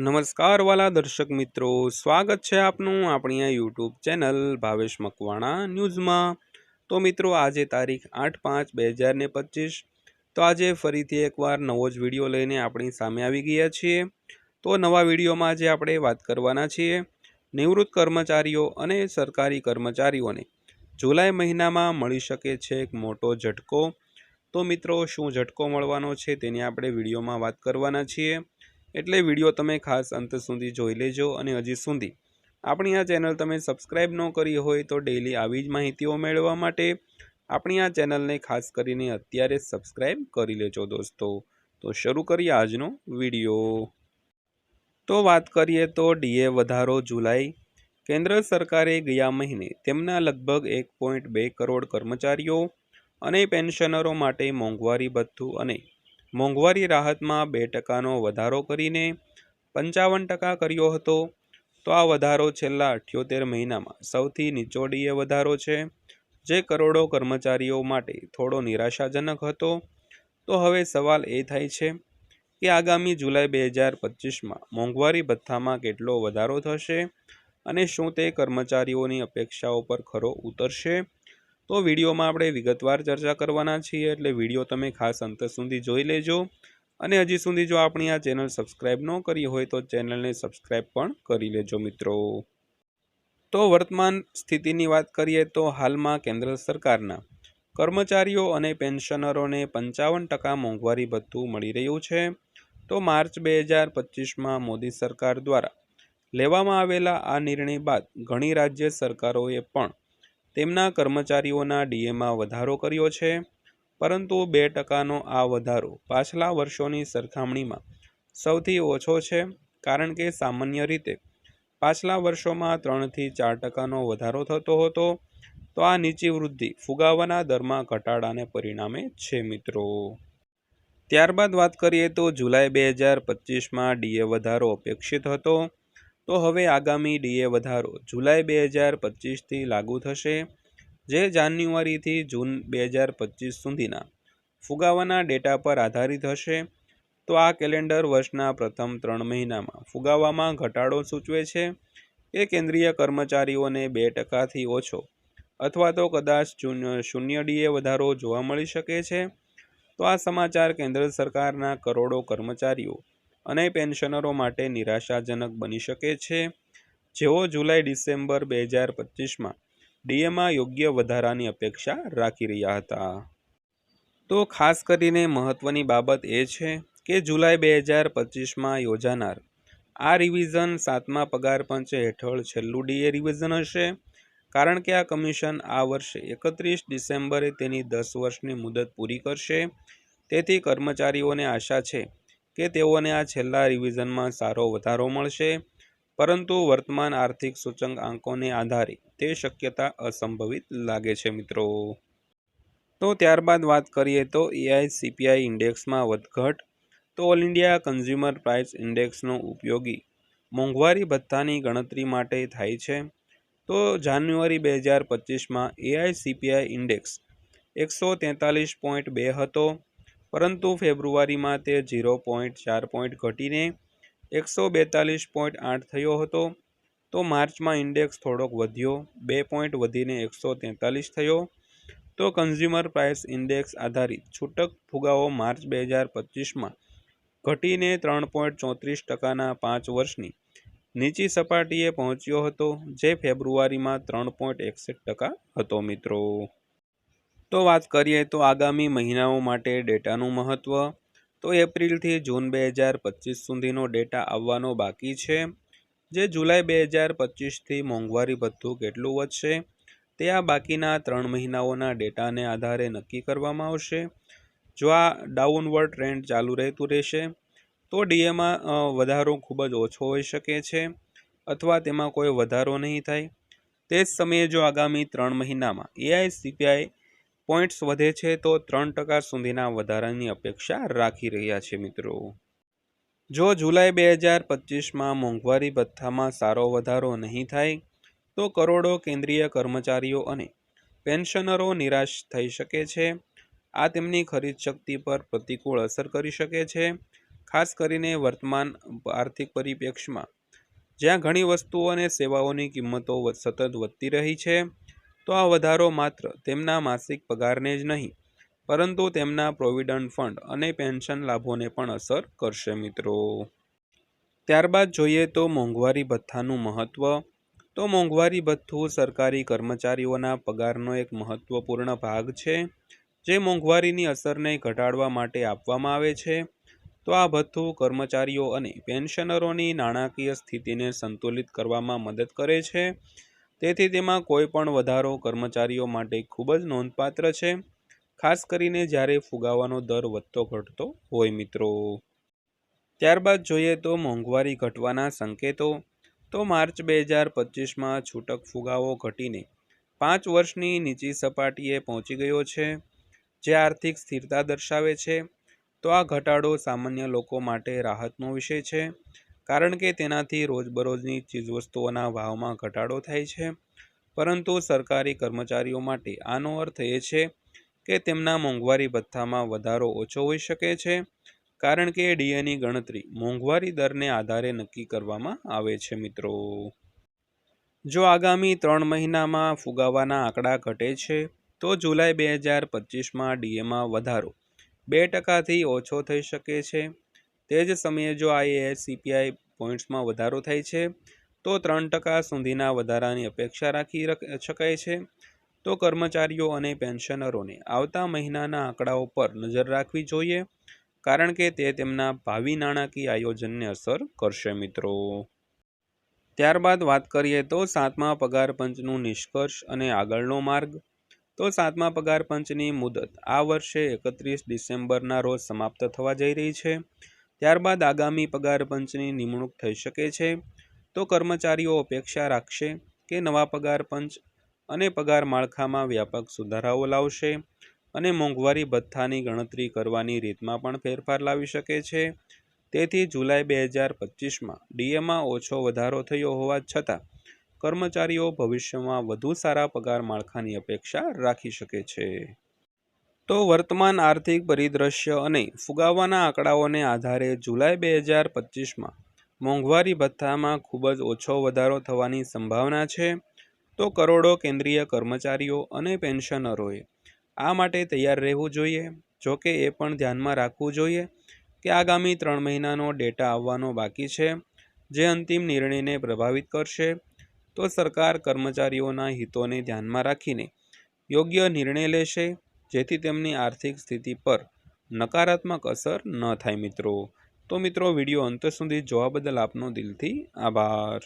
નમસ્કાર વાલા દર્શક મિત્રો, સ્વાગત છે આપનું આપણી આ યુટ્યુબ ચેનલ ભાવેશ મકવાણા ન્યૂઝમાં. તો મિત્રો, આજે તારીખ આઠ પાંચ બે હજાર ને પચીસ. તો આજે ફરીથી એકવાર નવો જ વીડિયો લઈને આપણી સામે આવી ગયા છીએ. તો નવા વિડીયોમાં આજે આપણે વાત કરવાના છીએ નિવૃત્ત કર્મચારીઓ અને સરકારી કર્મચારીઓને. જુલાઈ મહિનામાં મળી શકે છે એક મોટો ઝટકો. તો મિત્રો, શું ઝટકો મળવાનો છે તેની આપણે વિડીયોમાં વાત કરવાના છીએ. એટલે વીડિયો તમે ખાસ અંત સુધી જોઈ લેજો અને હજી સુધી. આપણી આ ચેનલ તમે સબસ્ક્રાઈબ ન કરી હોય તો ડેઈલી આવી જ માહિતીઓ મેળવવા માટે આપણી આ ચેનલને ખાસ કરીને અત્યારે સબસ્ક્રાઈબ કરી લેજો દોસ્તો. તો શરૂ કરીએ આજનો વીડિયો. તો વાત કરીએ તો ડીએ વધારો જુલાઈ. કેન્દ્ર સરકારે ગયા મહિને તેમના લગભગ એક પોઈન્ટ બે કરોડ કર્મચારીઓ અને પેન્શનરો માટે મોંઘવારી ભથ્થું અને મોંઘવારી રાહતમાં બે ટકાનો વધારો કરીને પંચાવન ટકા કર્યો હતો. તો આ વધારો છેલ્લા અઠ્યોતેર મહિનામાં સૌથી નીચોડીએ વધારો છે, જે કરોડો કર્મચારીઓ માટે થોડો નિરાશાજનક હતો. તો હવે સવાલ એ થાય છે કે આગામી જુલાઈ બે હજાર પચીસમાં મોંઘવારી ભથ્થામાં કેટલો વધારો થશે અને શું તે કર્મચારીઓની અપેક્ષાઓ પર ખરો ઉતરશે? તો વિડીયોમાં આપણે વિગતવાર ચર્ચા કરવાના છીએ, એટલે વીડિયો તમે ખાસ અંત સુધી જોઈ લેજો. અને હજી સુધી જો આપણી આ ચેનલ સબસ્ક્રાઈબ ન કરી હોય તો ચેનલને સબસ્ક્રાઈબ પણ કરી લેજો મિત્રો. તો વર્તમાન સ્થિતિની વાત કરીએ તો હાલમાં કેન્દ્ર સરકારના કર્મચારીઓ અને પેન્શનરોને પંચાવન ટકા મોંઘવારી ભથ્થું મળી રહ્યું છે. તો માર્ચ બે હજાર પચીસમાં મોદી સરકાર દ્વારા લેવામાં આવેલા આ નિર્ણય બાદ ઘણી રાજ્ય સરકારોએ પણ તેમના કર્મચારીઓના ડીએમાં વધારો કર્યો છે, પરંતુ બે ટકાનો આ વધારો પાછલા વર્ષોની સરખામણીમાં સૌથી ઓછો છે, કારણ કે સામાન્ય રીતે પાછલા વર્ષોમાં ત્રણથી ચાર ટકાનો વધારો થતો હતો. તો આ નીચી વૃદ્ધિ ફુગાવાના દરમાં ઘટાડાને પરિણામે છે, મિત્રો. ત્યારબાદ વાત કરીએ તો જુલાઈ બે હજાર પચીસમાં ડીએ વધારો અપેક્ષિત હતો. તો હવે આગામી ડીએ વધારો જુલાઈ બે હજાર પચીસથી લાગુ થશે, જે જાન્યુઆરીથી જૂન બે હજાર પચીસ સુધીના ફુગાવાના ડેટા પર આધારિત હશે. તો આ કેલેન્ડર વર્ષના પ્રથમ ત્રણ મહિનામાં ફુગાવામાં ઘટાડો સૂચવે છે કે કેન્દ્રીય કર્મચારીઓને બે ટકાથી ઓછો અથવા તો કદાચ શૂન્ય ડીએ વધારો જોવા મળી શકે છે. તો આ સમાચાર કેન્દ્ર સરકારના કરોડો કર્મચારીઓ અને પેન્શનરો માટે નિરાશાજનક બની શકે છે. જેઓ જુલાઈ, ડિસેમ્બર બે હજાર પચીસમાં ડીએમાં યોગ્ય વધારાની અપેક્ષા રાખી રહ્યા હતા. તો ખાસ કરીને મહત્ત્વની બાબત એ છે કે જુલાઈ બે હજાર પચીસમાં યોજાનાર આ રિવિઝન સાતમા પગાર પંચ હેઠળ છેલ્લું ડીએ રિવિઝન હશે. કારણ કે આ કમિશન આ વર્ષે એકત્રીસ ડિસેમ્બરે તેની દસ વર્ષની મુદત પૂરી કરશે. તેથી કર્મચારીઓને આશા છે કે તેઓને આ છેલ્લા રિવિઝનમાં સારો વધારો મળશે. પરંતુ વર્તમાન આર્થિક સૂચક આંકોને આધારે તે શક્યતા અસંભવિત લાગે છે મિત્રો. તો ત્યારબાદ વાત કરીએ તો એઆઈ સીપીઆઈ ઇન્ડેક્સમાં વધઘટ. તો ઓલ ઇન્ડિયા કન્ઝ્યુમર પ્રાઇસ ઇન્ડેક્સનો ઉપયોગી મોંઘવારી ભથ્થાની ગણતરી માટે થાય છે. તો જાન્યુઆરી બે હજાર પચીસમાં એઆઈ સીપીઆઈ ઇન્ડેક્સ એકસો તેતાલીસ પોઈન્ટ બે હતો. પરંતુ ફેબ્રુઆરીમાં તે ઝીરો પોઈન્ટ ચાર પોઈન્ટ ઘટીને એકસો બેતાલીસ પોઈન્ટ આઠ થયો હતો. તો માર્ચમાં ઇન્ડેક્સ થોડોક વધ્યો, બે પોઈન્ટ વધીને એકસો તેતાલીસ થયો. તો કન્ઝ્યુમર પ્રાઇસ ઇન્ડેક્સ આધારિત છૂટક ફુગાવો માર્ચ બે હજાર પચીસમાં ઘટીને ત્રણ પોઈન્ટ ચોત્રીસ ટકાના પાંચ વર્ષની નીચી સપાટીએ પહોંચ્યો હતો, જે ફેબ્રુઆરીમાં ત્રણ પોઈન્ટ એકસઠ ટકા હતો મિત્રો. તો વાત કરીએ તો આગામી મહિનાઓ માટે ડેટાનું મહત્ત્વ તો એપ્રિલથી જૂન બે હજાર પચીસ સુધીનો ડેટા આવવાનો બાકી છે. જે જુલાઈ બે હજાર પચીસથી મોંઘવારી ભથ્થું કેટલું વધશે, તે આ બાકીના ત્રણ મહિનાઓના ડેટાને આધારે નક્કી કરવામાં આવશે. જો આ ડાઉનવર્ડ ટ્રેન્ડ ચાલુ રહેતું રહેશે, તો ડીએમાં વધારો ખૂબ જ ઓછો હોઈ શકે છે, અથવા તેમાં કોઈ વધારો નહીં થાય. તે જ સમયે જો આગામી ત્રણ મહિનામાં એઆઈ સીપીઆઈ પોઈન્ટ્સ વધે છે તો ત્રણ ટકા સુધીના વધારાની અપેક્ષા રાખી રહ્યા છે મિત્રો. જો જુલાઈ બે હજાર પચીસમાં મોંઘવારી ભથ્થામાં સારો વધારો નહીં થાય, તો કરોડો કેન્દ્રીય કર્મચારીઓ અને પેન્શનરો નિરાશ થઈ શકે છે. આ તેમની ખરીદ શક્તિ પર પ્રતિકૂળ અસર કરી શકે છે, ખાસ કરીને વર્તમાન આર્થિક પરિપ્રેક્ષ્યમાં. જ્યાં ઘણી વસ્તુઓ અને સેવાઓની કિંમતો સતત વધતી રહી છે તો આ વધારો માત્ર તેમના માસિક પગારને જ નહીં, પરંતુ તેમના પ્રોવિડન્ટ ફંડ અને પેન્શન લાભોને પણ અસર કરશે મિત્રો. ત્યારબાદ જોઈએ તો મોંઘવારી ભથ્થાનું મહત્ત્વ તો મોંઘવારી ભથ્થું સરકારી કર્મચારીઓના પગારનો એક મહત્ત્વપૂર્ણ ભાગ છે, જે મોંઘવારીની અસરને ઘટાડવા માટે આપવામાં આવે છે. તો આ ભથ્થું કર્મચારીઓ અને પેન્શનરોની નાણાકીય સ્થિતિને સંતુલિત કરવામાં મદદ કરે છે તેથી તેમાં કોઈ પણ વધારો કર્મચારીઓ માટે ખૂબ જ નોંધપાત્ર છે. ખાસ કરીને જ્યારે ફુગાવાનો દર વધતો ઘટતો હોય મિત્રો. ત્યારબાદ જોઈએ તો મોંઘવારી ઘટવાના સંકેતો. તો માર્ચ બે હજાર પચીસમાં છૂટક ફુગાવો ઘટીને પાંચ વર્ષની નીચી સપાટીએ પહોંચી ગયો છે, જે આર્થિક સ્થિરતા દર્શાવે છે. તો આ ઘટાડો સામાન્ય લોકો માટે રાહતનો વિષય છે. કારણ કે તેનાથી રોજબરોજની ચીજવસ્તુઓના ભાવમાં ઘટાડો થાય છે. પરંતુ સરકારી કર્મચારીઓ માટે આનો અર્થ એ છે કે તેમના મોંઘવારી ભથ્થામાં વધારો ઓછો હોઈ શકે છે, કારણ કે ડીએની ગણતરી મોંઘવારી દરને આધારે નક્કી કરવામાં આવે છે મિત્રો. જો આગામી ત્રણ મહિનામાં ફુગાવાના આંકડા ઘટે છે, તો જુલાઈ બે હજાર પચીસમાં ડીએમાં વધારો બે ટકાથી ઓછો થઈ શકે છે. તે જ સમયે જો આઈએએસ સીપીઆઈ પોઈન્ટ્સમાં વધારો થાય છે, તો ત્રણ ટકા સુધીના વધારાની અપેક્ષા રાખી, શકાય છે. તો કર્મચારીઓ અને પેન્શનરોને આવતા મહિનાના આંકડાઓ પર નજર રાખવી જોઈએ, કારણ કે તે તેમના ભાવિ નાણાકીય આયોજનને અસર કરશે મિત્રો. ત્યારબાદ વાત કરીએ તો સાતમા પગાર પંચનું નિષ્કર્ષ અને આગળનો માર્ગ. તો સાતમા પગાર પંચની મુદત આ વર્ષે એકત્રીસ ડિસેમ્બરના રોજ સમાપ્ત થવા જઈ રહી છે. ત્યારબાદ આગામી પગાર પંચની નિમણૂક થઈ શકે છે. તો કર્મચારીઓ અપેક્ષા રાખશે કે નવા પગાર પંચ અને પગાર માળખામાં વ્યાપક સુધારાઓ લાવશે અને મોંઘવારી ભથ્થાની ગણતરી કરવાની રીતમાં પણ ફેરફાર લાવી શકે છે. તેથી જુલાઈ બે હજાર પચીસમાં ડીએમાં ઓછો વધારો થયો હોવા છતાં કર્મચારીઓ ભવિષ્યમાં વધુ સારા પગાર માળખાની અપેક્ષા રાખી શકે છે. તો વર્તમાન આર્થિક પરિદ્રશ્ય અને ફુગાવાના આંકડાઓને આધારે જુલાઈ બે હજાર પચીસમાં મોંઘવારી ભથ્થામાં ખૂબ જ ઓછો વધારો થવાની સંભાવના છે. તો કરોડો કેન્દ્રીય કર્મચારીઓ અને પેન્શનરોએ આ માટે તૈયાર રહેવું જોઈએ. જો કે એ પણ ધ્યાનમાં રાખવું જોઈએ કે આગામી ત્રણ મહિનાનો ડેટા આવવાનો બાકી છે, જે અંતિમ નિર્ણયને પ્રભાવિત કરશે. તો સરકાર કર્મચારીઓના હિતોને ધ્યાનમાં રાખીને યોગ્ય નિર્ણય લેશે. જેથી તેમની આર્થિક સ્થિતિ પર નકારાત્મક અસર ન થાય મિત્રો. તો મિત્રો, વીડિયો અંત સુધી જોવા બદલ આપનો દિલથી આભાર.